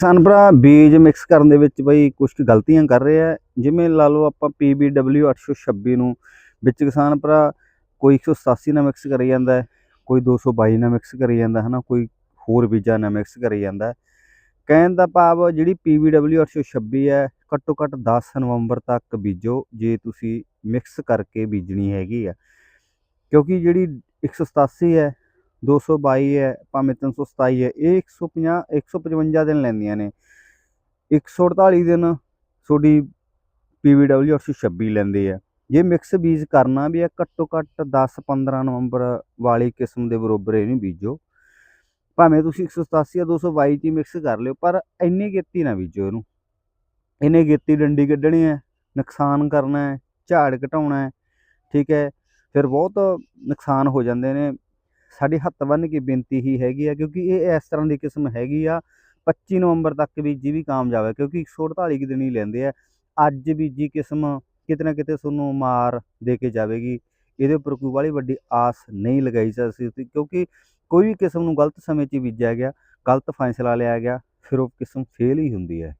ਕਿਸਾਨ ਭਰਾ ਬੀਜ ਮਿਕਸ ਕਰਨ ਦੇ ਵਿੱਚ ਬਈ ਕੁਝ ਕੁ ਗਲਤੀਆਂ ਕਰ ਰਹੇ ਆ। ਜਿਵੇਂ ਲਾ ਲਓ ਆਪਾਂ PBW 826 ਨੂੰ ਵਿੱਚ ਕਿਸਾਨ ਭਰਾ ਕੋਈ 187 ਨਾਲ ਮਿਕਸ ਕਰੀ ਜਾਂਦਾ ਹੈ, ਕੋਈ 222 ਨਾਲ ਮਿਕਸ ਕਰੀ ਜਾਂਦਾ ਹੈ ਨਾ ਕੋਈ ਹੋਰ ਬੀਜਾਂ ਨਾਲ ਮਿਕਸ ਕਰੀ ਜਾਂਦਾ ਕਹਿਣ ਦਾ ਭਾਵ ਜਿਹੜੀ PBW 826 ਹੈ ਘੱਟੋ ਘੱਟ 10 ਨਵੰਬਰ ਤੱਕ ਬੀਜੋ ਜੇ ਤੁਸੀਂ ਮਿਕਸ ਕਰਕੇ ਬੀਜਣੀ ਹੈਗੀ ਆ। ਕਿਉਂਕਿ ਜਿਹੜੀ 187 ਹੈ 222 ਹੈ, ਭਾਵੇਂ 327 ਹੈ, ਇਹ 150 155 ਦਿਨ ਲੈਂਦੀਆਂ ਨੇ। 148 ਦਿਨ ਤੁਹਾਡੀ PBW 826 ਲੈਂਦੇ ਹੈ ਜੇ ਮਿਕਸ ਬੀਜ ਕਰਨਾ ਵੀ ਹੈ, ਘੱਟੋ ਘੱਟ 10 15 ਨਵੰਬਰ ਵਾਲੀ ਕਿਸਮ ਦੇ ਬਰੋਬਰ ਇਹਨੂੰ ਬੀਜੋ। ਭਾਵੇਂ ਤੁਸੀਂ 187 ਜਾਂ 222 ਚ ਮਿਕਸ ਕਰ ਲਿਓ, ਪਰ ਇੰਨੀ ਗੇਤੀ ਨਾ ਬੀਜੋ ਇਹਨੂੰ। ਇਹਨੇ ਗੇਤੀ ਡੰਡੀ ਕੱਢਣੀ ਹੈ, ਨੁਕਸਾਨ ਕਰਨਾ ਹੈ, ਝਾੜ ਘਟਾਉਣਾ ਹੈ, ਠੀਕ ਹੈ, ਫਿਰ ਬਹੁਤ ਨੁਕਸਾਨ ਹੋ ਜਾਂਦੇ ਨੇ। ਸਾਡੀ ਹੱਥ ਬੰਨ੍ਹ ਕੇ ਬੇਨਤੀ ਹੀ ਹੈਗੀ ਆ, ਕਿਉਂਕਿ ਇਹ ਇਸ ਤਰ੍ਹਾਂ ਦੀ ਕਿਸਮ ਹੈਗੀ ਆ 25 ਨਵੰਬਰ ਤੱਕ ਬੀਜੀ ਵੀ ਕਾਮਯਾਬ ਹੈ ਕਿਉਂਕਿ 148 ਕੁ ਦਿਨ ਹੀ ਲੈਂਦੇ ਆ। ਅੱਜ ਬੀਜੀ ਕਿਸਮ ਕਿਤੇ ਨਾ ਕਿਤੇ ਤੁਹਾਨੂੰ ਮਾਰ ਦੇ ਕੇ ਜਾਵੇਗੀ। ਇਹਦੇ ਉੱਪਰ ਕੋਈ ਵਾਲੀ ਵੱਡੀ ਆਸ ਨਹੀਂ ਲਗਾਈ ਜਾ ਸਕਦੀ ਕਿਉਂਕਿ ਕੋਈ ਵੀ ਕਿਸਮ ਨੂੰ ਗਲਤ ਸਮੇਂ 'ਚ ਬੀਜਿਆ ਗਿਆ, ਗਲਤ ਫੈਸਲਾ ਲਿਆ ਗਿਆ, ਫਿਰ ਉਹ ਕਿਸਮ ਫੇਲ ਹੀ ਹੁੰਦੀ ਹੈ।